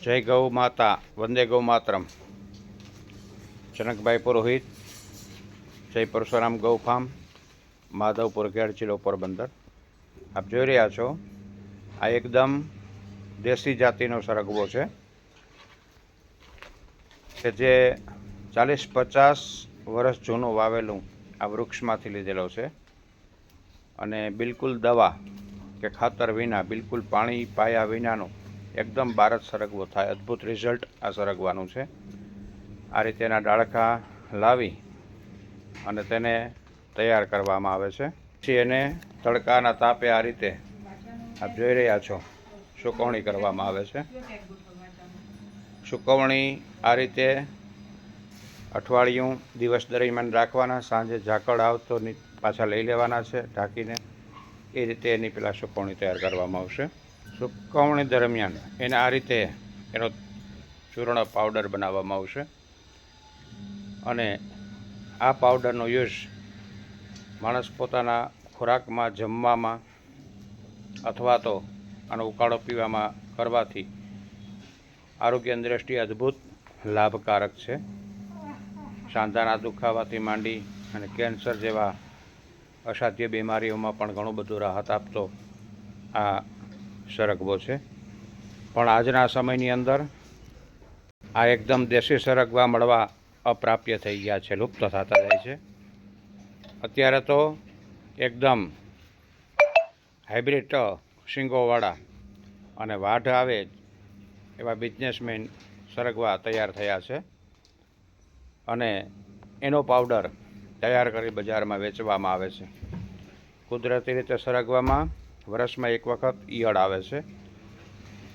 જય ગૌ માતા, વંદે ગૌ માતરમ. જનકભાઈ પુરોહિત, જય પરશુરામ ગૌ ફાર્મ, માધવપુર ઘેડ જિલ્લો પોરબંદર. આપ જોઈ રહ્યા છો, આ એકદમ દેશી જાતિનો સરગવો છે, કે જે ચાલીસ પચાસ વર્ષ જૂનું વાવેલું આ વૃક્ષમાંથી લીધેલો છે. અને બિલકુલ દવા કે ખાતર વિના, બિલકુલ પાણી પાયા વિનાનો એકદમ ભારત સરગવો થાય. અદ્ભુત રિઝલ્ટ આ સરગવાનું છે. આ રીતે એના ડાળખા લાવી અને તેને તૈયાર કરવામાં આવે છે. પછી એને તડકાના તાપે આ રીતે આપ જોઈ રહ્યા છો, સુકવણી કરવામાં આવે છે. સુકવણી આ રીતે અઠવાડિયું દિવસ દરમિયાન રાખવાના, સાંજે ઝાકળ આવતો પાછા લઈ લેવાના છે, ઢાંકીને. એ રીતે એની પેલા સુકવણી તૈયાર કરવામાં આવશે. સુકવણી દરમિયાન એને આ રીતે એનો ચૂર્ણ પાવડર બનાવવામાં આવશે. અને આ પાવડરનો યુઝ માણસ પોતાના ખોરાકમાં જમવામાં અથવા તો આનો ઉકાળો પીવામાં કરવાથી આરોગ્યની દ્રષ્ટિએ અદ્ભુત લાભકારક છે. સાંધાના દુખાવાથી માંડી અને કેન્સર જેવા અસાધ્ય બીમારીઓમાં પણ ઘણું બધું રાહત આપતો આ સરગવો છે. પણ આજના સમયની અંદર આ એકદમ દેશી સરગવા મળવા અપ્રાપ્ય થઈ ગયા છે, લુપ્ત થતા જાય છે. અત્યારે તો એકદમ હાઇબ્રિડ શીંગોવાળા અને વાઢ આવે એવા બિઝનેસમેન સરગવા તૈયાર થયા છે. અને એનો પાવડર તૈયાર કરી બજારમાં વેચવામાં આવે છે. કુદરતી રીતે સરગવામાં વર્ષમાં એક વખત ઈયળ આવે છે.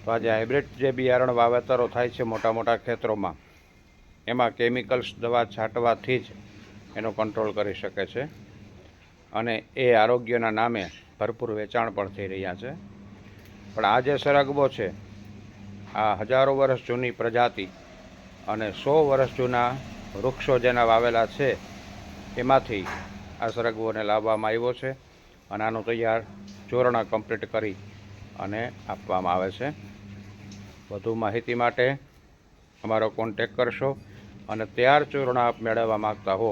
તો આજે હાઇબ્રિડ જે બિયારણ વાવેતરો થાય છે મોટા મોટા ખેતરોમાં, એમાં કેમિકલ્સ દવા છાંટવાથી જ એનો કંટ્રોલ કરી શકે છે. અને એ આરોગ્યના નામે ભરપૂર વેચાણ પણ થઈ રહ્યા છે. પણ આ જે સરગવો છે, આ હજારો વર્ષ જૂની પ્રજાતિ અને સો વર્ષ જૂના વૃક્ષો જેના વાવેલા છે, એમાંથી આ સરગવોને લાવવામાં આવ્યો છે. અને આનું તૈયાર ચોરણા કમ્પ્લીટ કરી અને આપવામાં આવે છે. વધુ માહિતી માટે અમારો કોન્ટેક કરશો અને તૈયાર ચોરણા આપ મેળવવા માગતા હો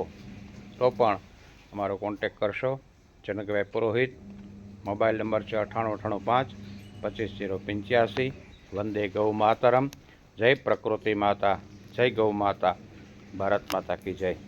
તો પણ અમારો કોન્ટેક કરશો. જનકભાઈ પુરોહિત, મોબાઈલ નંબર છે અઠ્ઠાણું અઠ્ઠાણું પાંચ, પચીસ જીરો પંચ્યાસી, વંદે ગૌ માતરમ, જય પ્રકૃતિ માતા, જય ગૌ માતા, ભારત માતા કી જય.